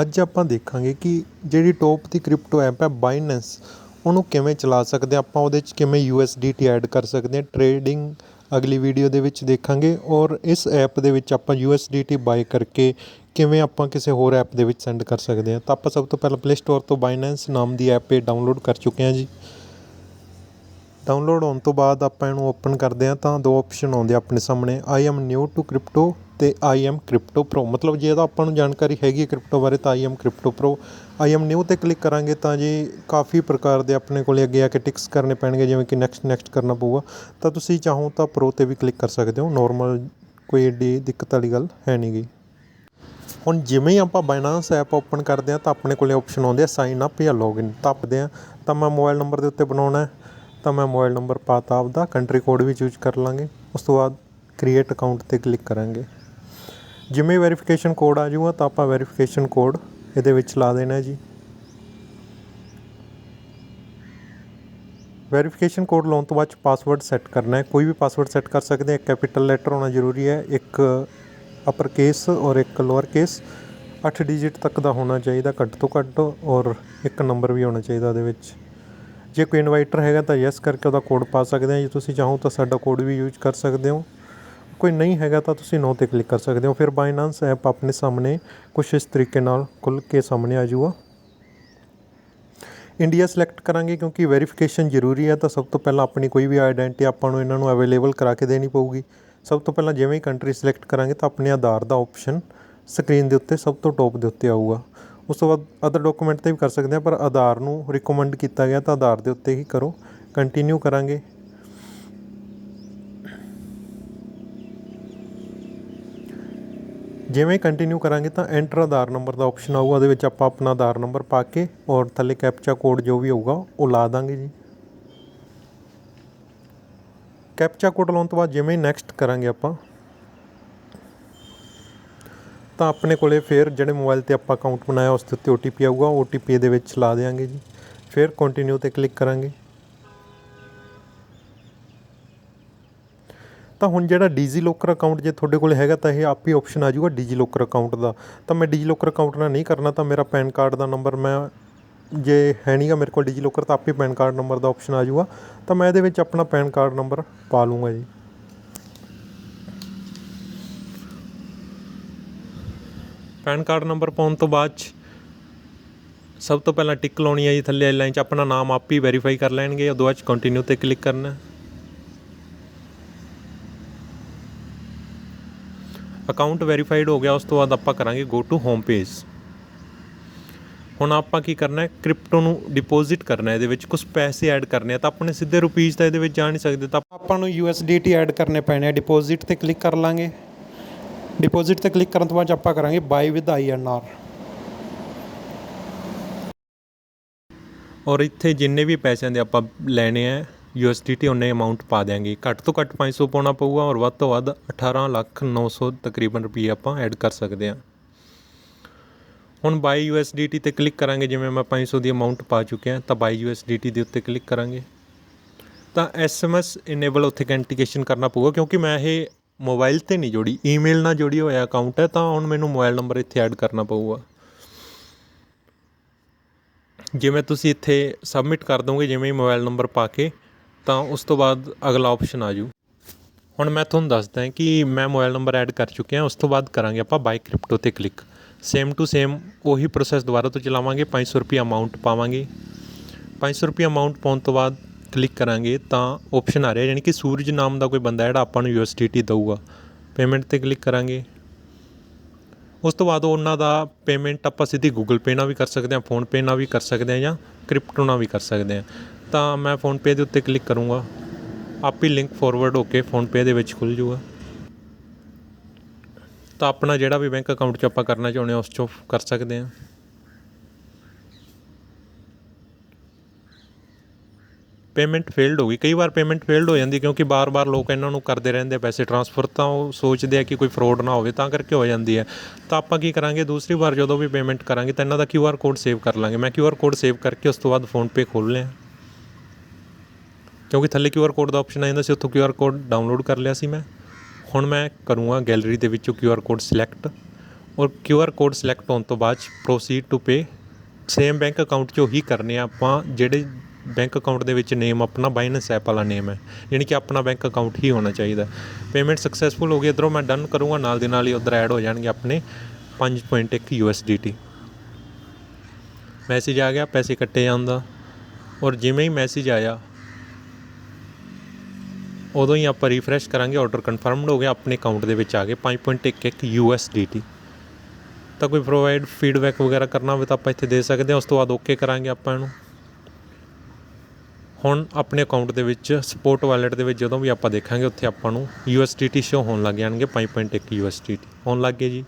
ਅੱਜ ਆਪਾਂ ਦੇਖਾਂਗੇ ਕਿ ਜਿਹੜੀ ਟੋਪ ਦੀ ਕ੍ਰਿਪਟੋ ਐਪ ਹੈ ਬਾਈਨੈਂਸ ਉਹਨੂੰ ਕਿਵੇਂ ਚਲਾ ਸਕਦੇ ਹਾਂ? ਆਪਾਂ ਉਹਦੇ 'ਚ ਕਿਵੇਂ U S D T add ਕਰ ਸਕਦੇ ਹਾਂ? ਟ੍ਰੇਡਿੰਗ ਅਗਲੀ ਵੀਡੀਓ ਦੇ ਵਿੱਚ ਦੇਖਾਂਗੇ ਔਰ ਇਸ ਐਪ ਦੇ ਵਿੱਚ ਆਪਾਂ U S D T buy ਕਰਕੇ ਕਿਵੇਂ ਆਪਾਂ ਕਿਸੇ ਹੋਰ ਐਪ ਦੇ ਵਿੱਚ ਸੈਂਡ ਕਰ ਸਕਦੇ ਹਾਂ? ਤਾਂ ਆਪਾਂ ਸਭ ਤੋਂ ਪਹਿਲਾਂ ਪਲੇ ਸਟੋਰ ਤੋਂ ਬਾਈਨੈਂਸ ਨਾਮ ਦੀ ਐਪ ਇਹ ਡਾਊਨਲੋਡ ਕਰ ਚੁੱਕੇ ਹਾਂ ਜੀ। ਡਾਊਨਲੋਡ ਹੋਣ ਤੋਂ ਬਾਅਦ ਆਪਾਂ ਇਹਨੂੰ ਓਪਨ ਕਰਦੇ ਹਾਂ ਤਾਂ ਦੋ ਆਪਸ਼ਨ ਆਉਂਦੇ ਆਪਣੇ ਸਾਹਮਣੇ। I am new to crypto ਤੇ ਆਈ ਐਮ ਕ੍ਰਿਪਟੋ ਪ੍ਰੋ ਮਤਲਬ ਜੇ ਤਾਂ ਆਪਾਂ ਨੂੰ ਜਾਣਕਾਰੀ ਹੈਗੀ ਹੈ ਕ੍ਰਿਪਟੋ ਬਾਰੇ ਤਾਂ I am crypto pro I am new ਤੇ ਕਲਿੱਕ ਕਰਾਂਗੇ ਤਾਂ ਜੀ ਕਾਫੀ ਪ੍ਰਕਾਰ ਦੇ ਆਪਣੇ ਕੋਲੇ ਅੱਗੇ ਆ ਕੇ ਟਿਕਸ ਕਰਨੇ ਪੈਣਗੇ, ਜਿਵੇਂ ਕਿ ਨੈਕਸਟ ਨੈਕਸਟ ਕਰਨਾ ਪਊਗਾ। ਤਾਂ ਤੁਸੀਂ ਚਾਹੋ ਤਾਂ ਪ੍ਰੋ ਤੇ ਵੀ ਕਲਿੱਕ ਕਰ ਸਕਦੇ ਹੋ ਨੋਰਮਲ ਕੋਈ ਏਡੀ ਦਿੱਕਤ ਵਾਲੀ ਗੱਲ ਹੈ ਨਹੀਂ ਗਈ ਹੁਣ ਜਿਵੇਂ ਹੀ ਆਪਾਂ ਬਾਈਨਾਂਸ ਐਪ ਓਪਨ ਕਰਦੇ ਹਾਂ ਤਾਂ ਆਪਣੇ ਕੋਲੇ ਆਪਸ਼ਨ ਆਉਂਦੇ ਆ ਸਾਈਨ ਅਪ ਜਾਂ ਲੌਗਇਨ ਤੱਪਦੇ ਆ ਤਾਂ ਮੈਂ ਮੋਬਾਈਲ ਨੰਬਰ ਦੇ ਉੱਤੇ ਬਣਾਉਣਾ ਤਾਂ ਮੈਂ ਮੋਬਾਈਲ ਨੰਬਰ ਪਾਤਾ ਆਪਦਾ ਕੰਟਰੀ ਕੋਡ ਵੀ ਚੂਜ਼ ਕਰ ਲਾਂਗੇ। ਉਸ ਤੋਂ ਬਾਅਦ ਕ੍ਰੀਏਟ ਅਕਾਊਂਟ ਤੇ ਕਲਿੱਕ ਕਰਾਂਗੇ। ਜਿਵੇਂ ਵੈਰੀਫਿਕੇਸ਼ਨ ਕੋਡ ਆ ਜੂਗਾ ਤਾਂ ਆਪਾਂ ਵੈਰੀਫਿਕੇਸ਼ਨ ਕੋਡ ਇਹਦੇ ਵਿੱਚ ਲਾ ਦੇਣਾ ਜੀ। ਵੈਰੀਫਿਕੇਸ਼ਨ ਕੋਡ ਲਾਉਣ ਤੋਂ ਬਾਅਦ ਪਾਸਵਰਡ ਸੈੱਟ ਕਰਨਾ ਹੈ। ਕੋਈ ਵੀ ਪਾਸਵਰਡ ਸੈੱਟ ਕਰ ਸਕਦੇ ਹਾਂ। ਇੱਕ ਕੈਪੀਟਲ ਲੈਟਰ ਹੋਣਾ ਜ਼ਰੂਰੀ ਹੈ। ਇੱਕ ਅਪਰ ਕੇਸ ਔਰ ਇੱਕ ਲੋਅਰ ਕੇਸ 8 ਡਿਜਿਟ ਤੱਕ ਦਾ ਹੋਣਾ ਚਾਹੀਦਾ, ਘੱਟ ਤੋਂ ਘੱਟ, ਔਰ ਇੱਕ ਨੰਬਰ ਵੀ ਹੋਣਾ ਚਾਹੀਦਾ ਉਹਦੇ ਵਿੱਚ। ਜੇ ਕੋਈ ਇਨਵਾਈਟਰ ਹੈਗਾ ਤਾਂ ਯੈਸ ਕਰਕੇ ਉਹਦਾ ਕੋਡ ਪਾ ਸਕਦੇ ਆ ਜੇ ਤੁਸੀਂ ਚਾਹੋ ਤਾਂ ਸਾਡਾ ਕੋਡ ਵੀ ਯੂਜ਼ ਕਰ ਸਕਦੇ ਹੋ। ਕੋਈ ਨਹੀਂ ਹੈਗਾ ਤਾਂ ਤੁਸੀਂ ਨੋ ਤੇ ਕਲਿੱਕ ਕਰ ਸਕਦੇ ਹੋ। ਫਿਰ ਬਾਈਨਾਂਸ ਐਪ ਆਪਣੇ ਸਾਹਮਣੇ ਕੁਛ ਇਸ ਤਰੀਕੇ ਨਾਲ ਖੁੱਲ ਕੇ ਸਾਹਮਣੇ ਆ ਜਾਊਗਾ। ਇੰਡੀਆ ਸਿਲੈਕਟ ਕਰਾਂਗੇ ਕਿਉਂਕਿ ਵੈਰੀਫਿਕੇਸ਼ਨ ਜ਼ਰੂਰੀ ਹੈ ਤਾਂ ਸਭ ਤੋਂ ਪਹਿਲਾਂ ਆਪਣੀ ਕੋਈ ਵੀ ਆਈਡੈਂਟੀ ਆਪਾਂ ਨੂੰ ਇਹਨਾਂ ਨੂੰ ਅਵੇਲੇਬਲ ਕਰਾ ਕੇ ਦੇਣੀ ਪਊਗੀ। ਸਭ ਤੋਂ ਪਹਿਲਾਂ ਜਿਵੇਂ ਹੀ ਕੰਟਰੀ ਸਿਲੈਕਟ ਕਰਾਂਗੇ ਤਾਂ ਆਪਣੇ ਆਧਾਰ ਦਾ ਆਪਸ਼ਨ ਸਕਰੀਨ ਦੇ ਉੱਤੇ ਸਭ ਤੋਂ ਟੌਪ ਦੇ ਉੱਤੇ ਆਊਗਾ। ਉਸ ਤੋਂ ਬਾਅਦ ਅਦਰ ਡਾਕੂਮੈਂਟ ਤੇ ਵੀ ਕਰ ਸਕਦੇ ਆ ਪਰ ਆਧਾਰ ਨੂੰ ਰਿਕਮੈਂਡ ਕੀਤਾ ਗਿਆ ਤਾਂ ਆਧਾਰ ਦੇ ਉੱਤੇ ਹੀ ਕਰੋ। ਕੰਟੀਨਿਊ ਕਰਾਂਗੇ। ਜਿਵੇਂ ਕੰਟੀਨਿਊ ਕਰਾਂਗੇ ਤਾਂ ਐਂਟਰ ਆਧਾਰ ਨੰਬਰ ਦਾ ਆਪਸ਼ਨ ਆਊਗਾ, ਉਹਦੇ ਵਿੱਚ ਆਪਾਂ ਆਪਣਾ ਆਧਾਰ ਨੰਬਰ ਪਾ ਕੇ ਔਰ ਥੱਲੇ ਕੈਪਚਾ ਕੋਡ ਜੋ ਵੀ ਹੋਊਗਾ ਉਹ ਲਾ ਦਾਂਗੇ ਜੀ। ਕੈਪਚਾ ਕੋਡ ਲਾਉਣ ਤੋਂ ਬਾਅਦ ਜਿਵੇਂ ਨੈਕਸਟ ਕਰਾਂਗੇ ਆਪਾਂ, ਤਾਂ ਆਪਣੇ ਕੋਲੇ ਫਿਰ ਜਿਹੜੇ ਮੋਬਾਈਲ ਤੇ ਆਪਾਂ ਅਕਾਊਂਟ ਬਣਾਇਆ, ਉਸ ਦੇ ਉੱਤੇ OTP ਆਊਗਾ OTP ਦੇ ਵਿੱਚ ਲਾ ਦੇਵਾਂਗੇ ਜੀ। ਫਿਰ ਕੰਟੀਨਿਊ ਤੇ ਕਲਿੱਕ ਕਰਾਂਗੇ। ਤਾਂ ਹੁਣ ਜਿਹੜਾ ਡੀਜੀ ਲੋਕਰ ਅਕਾਊਂਟ ਜੇ ਤੁਹਾਡੇ ਕੋਲ ਹੈਗਾ ਤਾਂ ਇਹ ਆਪ ਹੀ ਆਪਸ਼ਨ ਆ ਜਾਊਗਾ ਡੀਜੀ ਲੋਕਰ ਅਕਾਊਂਟ ਦਾ। ਤਾਂ ਮੈਂ ਡੀਜੀ ਲੋਕਰ ਅਕਾਊਂਟ ਨਾਲ ਨਹੀਂ ਕਰਨਾ, ਤਾਂ ਮੇਰਾ ਪੈਨ ਕਾਰਡ ਦਾ ਨੰਬਰ ਮੈਂ ਜੇ ਹੈ ਨਹੀਂਗਾ ਮੇਰੇ ਕੋਲ ਡੀਜੀ ਲੋਕਰ ਤਾਂ ਆਪੇ ਪੈਨ ਕਾਰਡ ਨੰਬਰ ਦਾ ਆਪਸ਼ਨ ਆ ਜਾਊਗਾ। ਤਾਂ ਮੈਂ ਇਹਦੇ ਵਿੱਚ ਆਪਣਾ ਪੈਨ ਕਾਰਡ ਨੰਬਰ ਪਾ ਲੂੰਗਾ ਜੀ। ਪੈਨ ਕਾਰਡ ਨੰਬਰ ਪਾਉਣ ਤੋਂ ਬਾਅਦ 'ਚ ਸਭ ਤੋਂ ਪਹਿਲਾਂ ਟਿਕ ਲਾਉਣੀ ਹੈ ਜੀ, ਥੱਲੇ ਵਾਲੀ ਲਾਈਨ 'ਚ ਆਪਣਾ ਨਾਮ ਆਪ ਹੀ ਵੈਰੀਫਾਈ ਕਰ ਲੈਣਗੇ ਉਦੋਂ ਬਾਅਦ 'ਚ ਕੰਟੀਨਿਊ ਤੇ ਕਲਿੱਕ ਕਰਨਾ। ਅਕਾਊਂਟ ਵੈਰੀਫਾਈਡ ਹੋ ਗਿਆ ਉਸ ਤੋਂ ਬਾਅਦ ਆਪਾਂ ਕਰਾਂਗੇ ਗੋ ਟੂ ਹੋਮ ਪੇਜ ਹੁਣ ਆਪਾਂ ਕੀ ਕਰਨਾ ਹੈ ਕ੍ਰਿਪਟੋ ਨੂੰ ਡਿਪੋਜ਼ਿਟ ਕਰਨਾ ਹੈ ਇਹਦੇ ਵਿੱਚ ਕੁਝ ਪੈਸੇ ਐਡ ਕਰਨੇ ਆ ਤਾਂ ਆਪਣੇ ਸਿੱਧੇ ਰੁਪੀਸ ਤਾਂ ਇਹਦੇ ਵਿੱਚ ਜਾ ਨਹੀਂ ਸਕਦੇ ਤਾਂ ਆਪਾਂ ਨੂੰ USDT ਐਡ ਕਰਨੇ ਪੈਣੇ ਆ ਡਿਪੋਜ਼ਿਟ ਤੇ ਕਲਿੱਕ ਕਰ ਲਾਂਗੇ। ਡਿਪੋਜ਼ਿਟ ਤੇ ਕਲਿੱਕ ਕਰਨ ਤੋਂ ਬਾਅਦ ਆਪਾਂ ਕਰਾਂਗੇ ਬਾਈ ਵਿਦ INR ਔਰ ਇੱਥੇ ਜਿੰਨੇ ਵੀ ਪੈਸਿਆਂ ਦੇ ਆਪਾਂ ਲੈਣੇ ਆ USDT ਉਹਨੇ ਅਮਾਉਂਟ ਪਾ ਦਿਆਂਗੇ। ਘੱਟ ਤੋਂ ਘੱਟ 500 ਪਾਉਣਾ ਪਊਗਾ ਔਰ ਵੱਧ ਤੋਂ ਵੱਧ 18 ਲੱਖ 900 ਤਕਰੀਬਨ ਰੁਪਏ ਆਪਾਂ ਐਡ ਕਰ ਸਕਦੇ ਹਾਂ। ਹੁਣ ਬਾਈ USDT ਤੇ ਕਲਿੱਕ ਕਰਾਂਗੇ, ਜਿਵੇਂ ਮੈਂ 500 ਦੀ ਅਮਾਉਂਟ ਪਾ ਚੁੱਕਿਆ ਤਾਂ ਬਾਈ USDT ਦੇ ਉੱਤੇ ਕਲਿੱਕ ਕਰਾਂਗੇ। ਤਾਂ SMS ਇਨੇਬਲ ਆਥੈਂਟੀਕੇਸ਼ਨ ਕਰਨਾ ਪਊਗਾ, ਕਿਉਂਕਿ ਮੈਂ ਇਹ ਮੋਬਾਈਲ ਤੇ ਨਹੀਂ ਜੋੜੀ ਈਮੇਲ ਨਾਲ ਜੋੜੀ ਹੋਇਆ ਅਕਾਊਂਟ ਹੈ, ਤਾਂ ਹੁਣ ਮੈਨੂੰ ਮੋਬਾਈਲ ਨੰਬਰ ਇੱਥੇ ਐਡ ਕਰਨਾ ਪਊਗਾ। ਜਿਵੇਂ ਤੁਸੀਂ ਇੱਥੇ ਸਬਮਿਟ ਕਰ ਦੋਗੇ, ਜਿਵੇਂ ਹੀ ਮੋਬਾਈਲ ਨੰਬਰ ਪਾ ਕੇ ਤਾਂ ਉਸ ਤੋਂ ਬਾਅਦ ਅਗਲਾ ਆਪਸ਼ਨ ਆ ਜੂ ਹੁਣ ਮੈਂ ਤੁਹਾਨੂੰ ਦੱਸਦਾ ਕਿ ਮੈਂ ਮੋਬਾਈਲ ਨੰਬਰ ਐਡ ਕਰ ਚੁੱਕਿਆ, ਉਸ ਤੋਂ ਬਾਅਦ ਕਰਾਂਗੇ ਆਪਾਂ ਬਾਈ ਕ੍ਰਿਪਟੋ ਤੇ ਕਲਿੱਕ ਸੇਮ ਟੂ ਸੇਮ ਉਹੀ ਪ੍ਰੋਸੈਸ ਦੁਬਾਰਾ ਤੋਂ ਚਲਾਵਾਂਗੇ 500 ਰੁਪਏ ਅਮਾਉਂਟ ਪਾਵਾਂਗੇ। 500 ਰੁਪਏ ਅਮਾਉਂਟ ਪਾਉਣ ਤੋਂ ਬਾਅਦ ਕਲਿੱਕ ਕਰਾਂਗੇ ਤਾਂ ਆਪਸ਼ਨ ਆ ਰਿਹਾ, ਯਾਨੀ ਕਿ ਸੂਰਜ ਨਾਮ ਦਾ ਕੋਈ ਬੰਦਾ ਜਿਹੜਾ ਆਪਾਂ ਨੂੰ USDT ਦਊਗਾ। ਪੇਮੈਂਟ ਤੇ ਕਲਿੱਕ ਕਰਾਂਗੇ। ਉਸ ਤੋਂ ਬਾਅਦ ਉਹਨਾਂ ਦਾ ਪੇਮੈਂਟ ਆਪਾਂ ਸਿੱਧੀ ਗੂਗਲ ਪੇ ਨਾਲ ਵੀ ਕਰ ਸਕਦੇ ਹਾਂ ਫੋਨ ਪੇ ਨਾਲ ਵੀ ਕਰ ਸਕਦੇ ਹਾਂ ਜਾਂ ਕ੍ਰਿਪਟੋ ਨਾਲ ਵੀ ਕਰ ਸਕਦੇ ਹਾਂ। ਤਾਂ ਮੈਂ ਫੋਨਪੇ ਦੇ ਉੱਤੇ ਕਲਿੱਕ ਕਰੂੰਗਾ। ਆਪ ਹੀ ਲਿੰਕ ਫਾਰਵਰਡ ਹੋ ਕੇ ਫੋਨਪੇ ਦੇ ਵਿੱਚ ਖੁੱਲ ਜੂਗਾ। ਤਾਂ ਆਪਣਾ ਜਿਹੜਾ ਵੀ ਬੈਂਕ ਅਕਾਊਂਟ 'ਚ ਆਪਾਂ ਕਰਨਾ ਚਾਹੁੰਦੇ ਹਾਂ, ਉਸ 'ਚੋਂ ਕਰ ਸਕਦੇ ਹਾਂ। ਪੇਮੈਂਟ ਫੇਲਡ ਹੋ ਗਈ। ਕਈ ਵਾਰ ਪੇਮੈਂਟ ਫੇਲਡ ਹੋ ਜਾਂਦੀ ਕਿਉਂਕਿ ਬਾਰ-ਬਾਰ ਲੋਕ ਇਹਨਾਂ ਨੂੰ ਕਰਦੇ ਰਹਿੰਦੇ ਆ ਪੈਸੇ ਟ੍ਰਾਂਸਫਰ ਤਾਂ ਉਹ ਸੋਚਦੇ ਆ ਕਿ ਕੋਈ ਫਰੋਡ ਨਾ ਹੋਵੇ, ਤਾਂ ਕਰਕੇ ਹੋ ਜਾਂਦੀ ਹੈ। ਤਾਂ ਆਪਾਂ ਕੀ ਕਰਾਂਗੇ? ਦੂਸਰੀ ਵਾਰ ਜਦੋਂ ਵੀ ਪੇਮੈਂਟ ਕਰਾਂਗੇ ਤਾਂ ਇਹਨਾਂ ਦਾ QR ਕੋਡ ਸੇਵ ਕਰ ਲਾਂਗੇ। ਮੈਂ QR ਕੋਡ ਸੇਵ ਕਰਕੇ ਉਸ ਤੋਂ ਬਾਅਦ ਫੋਨਪੇ ਖੋਲ੍ਹ ਲਿਆ। ਕਿਉਂਕਿ ਥੱਲੇ ਕਿਊ ਆਰ ਕੋਡ ਦਾ ਆਪਸ਼ਨ ਆ ਜਾਂਦਾ ਸੀ, ਉੱਥੋਂ ਕਿਊ ਆਰ ਕੋਡ ਡਾਊਨਲੋਡ ਕਰ ਲਿਆ ਸੀ ਮੈਂ। ਹੁਣ ਮੈਂ ਕਰੂੰਗਾ ਗੈਲਰੀ ਦੇ ਵਿੱਚੋਂ ਕਿਊ ਆਰ ਕੋਡ ਸਿਲੈਕਟ ਔਰ ਕਿਊ ਆਰ ਕੋਡ ਸਿਲੈਕਟ ਹੋਣ ਤੋਂ ਬਾਅਦ proceed to pay same bank account 'ਚੋਂ ਹੀ ਕਰਨੇ ਆ ਆਪਾਂ, ਜਿਹੜੇ ਬੈਂਕ ਅਕਾਊਂਟ ਦੇ ਵਿੱਚ ਨੇਮ ਆਪਣਾ ਬਾਈਨੈਂਸ ਐਪ ਵਾਲਾ ਨੇਮ ਹੈ, ਯਾਨੀ ਕਿ ਆਪਣਾ ਬੈਂਕ ਅਕਾਊਂਟ ਹੀ ਹੋਣਾ ਚਾਹੀਦਾ। ਪੇਮੈਂਟ ਸਕਸੈਸਫੁਲ ਹੋ ਗਈ, ਇੱਧਰੋਂ ਮੈਂ ਡਨ ਕਰੂੰਗਾ, ਨਾਲ ਦੀ ਨਾਲ ਹੀ ਉੱਧਰ ਐਡ ਹੋ ਜਾਣਗੇ ਆਪਣੇ 5.1 USDT ਮੈਸੇਜ ਆ ਗਿਆ, ਪੈਸੇ ਕੱਟੇ ਜਾਂਦਾ ਔਰ ਜਿਵੇਂ ਹੀ ਮੈਸੇਜ ਆਇਆ ਉਦੋਂ ਹੀ ਆਪਾਂ ਰੀਫਰੈਸ਼ ਕਰਾਂਗੇ ਆਰਡਰ ਕਨਫਰਮਡ ਹੋ ਗਿਆ, ਆਪਣੇ ਅਕਾਊਂਟ ਦੇ ਵਿੱਚ ਆ ਗਏ 5.11 USDT ਤਾਂ ਕੋਈ ਪ੍ਰੋਵਾਈਡ ਫੀਡਬੈਕ ਵਗੈਰਾ ਕਰਨਾ ਹੋਵੇ ਤਾਂ ਆਪਾਂ ਇੱਥੇ ਦੇ ਸਕਦੇ ਹਾਂ, ਉਸ ਤੋਂ ਬਾਅਦ ਓਕੇ ਕਰਾਂਗੇ ਆਪਾਂ ਇਹਨੂੰ। ਹੁਣ ਆਪਣੇ ਅਕਾਊਂਟ ਦੇ ਵਿੱਚ ਸਪੋਰਟ ਵਾਲਟ ਦੇ ਵਿੱਚ ਜਦੋਂ ਵੀ ਆਪਾਂ ਦੇਖਾਂਗੇ, ਉੱਥੇ ਆਪਾਂ ਨੂੰ USDT ਸ਼ੋ ਹੋਣ ਲੱਗ ਜਾਣਗੇ 5.1 USDT ਹੋਣ ਲੱਗ ਗਏ ਜੀ।